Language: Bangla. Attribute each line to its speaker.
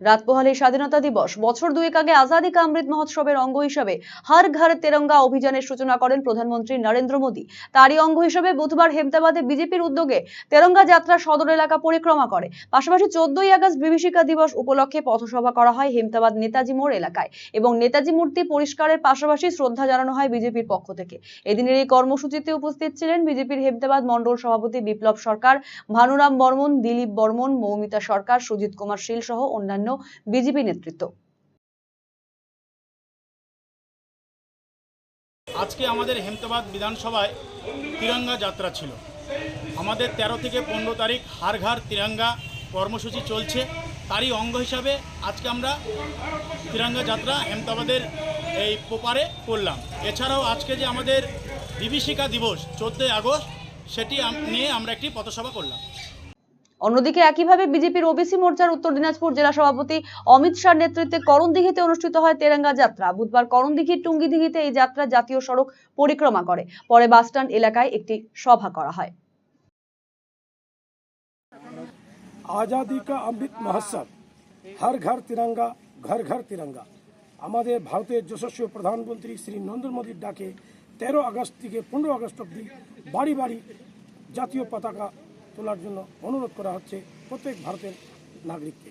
Speaker 1: রাত পোহালে স্বাধীনতা দিবস। বছর দুয়েক আগে আজাদি কা অমৃত মহোৎসবের অঙ্গ হিসাবে হর ঘর তেরঙ্গা অভিযানের সূচনা করেন প্রধানমন্ত্রী নরেন্দ্র মোদী। তারই অঙ্গ হিসেবে বুধবার হেমতাবাদে বিজেপির উদ্যোগে তেরঙ্গা যাত্রা সদর এলাকা পরিক্রমা করে। পাশাপাশি চোদ্দই আগস্ট বিভীষিকা দিবস উপলক্ষে পথসভা করা হয় হেমতাবাদ নেতাজি মোড় এলাকায় এবং নেতাজি মূর্তি পরিষ্কারের পাশাপাশি শ্রদ্ধা জানানো হয় বিজেপির পক্ষ থেকে। এদিনের এই কর্মসূচিতে উপস্থিত ছিলেন বিজেপির হেমতাবাদ মণ্ডল সভাপতি বিপ্লব সরকার, ভানুরাম বর্মন, দিলীপ বর্মন, মৌমিতা সরকার, সুজিত কুমার শীল সহ অন্যান্য বিজেপি নেতৃত্ব।
Speaker 2: আজকে আমাদের হেমতাবাদ বিধানসভায় তিরঙ্গা যাত্রা ছিল। আমাদের ১৩ থেকে পনেরো তারিখ হারঘার তিরঙ্গা কর্মসূচি চলছে। তারই অঙ্গ হিসাবে আজকে আমরা তিরঙ্গা যাত্রা হেমতাবাদের এই পোপারে করলাম। এছাড়াও আজকে যে আমাদের বিভীষিকা দিবস, চোদ্দোই আগস্ট, সেটি নিয়ে আমরা একটি পথসভা করলাম।
Speaker 1: অন্যদিকে একইভাবে বিজেপির ওবিসি মোর্চার উত্তর দিনাজপুর জেলা সভাপতি অমিত শাহর নেতৃত্বে করণদিঘিতে অনুষ্ঠিত হয় তেরেঙ্গা যাত্রা। বুধবার করণদিঘির টুঙ্গিদিঘিতে এই যাত্রা জাতীয় সড়ক পরিক্রমা করে। পরে বাসস্ট্যান্ড এলাকায় একটি সভা করা হয়।
Speaker 3: আজাদি কা অমৃত মহোৎসব। হর ঘর তিরঙ্গা, ঘর ঘর তিরঙ্গা। আমাদের ভারতের যশস্বী প্রধানমন্ত্রী শ্রী নরেন্দ্র মোদীর ডাকে তেরো আগস্ট থেকে পনেরো আগস্ট অবধি বাড়ি বাড়ি জাতীয় পতাকা তোলার জন্য অনুরোধ করা হচ্ছে প্রত্যেক ভারতের নাগরিককে।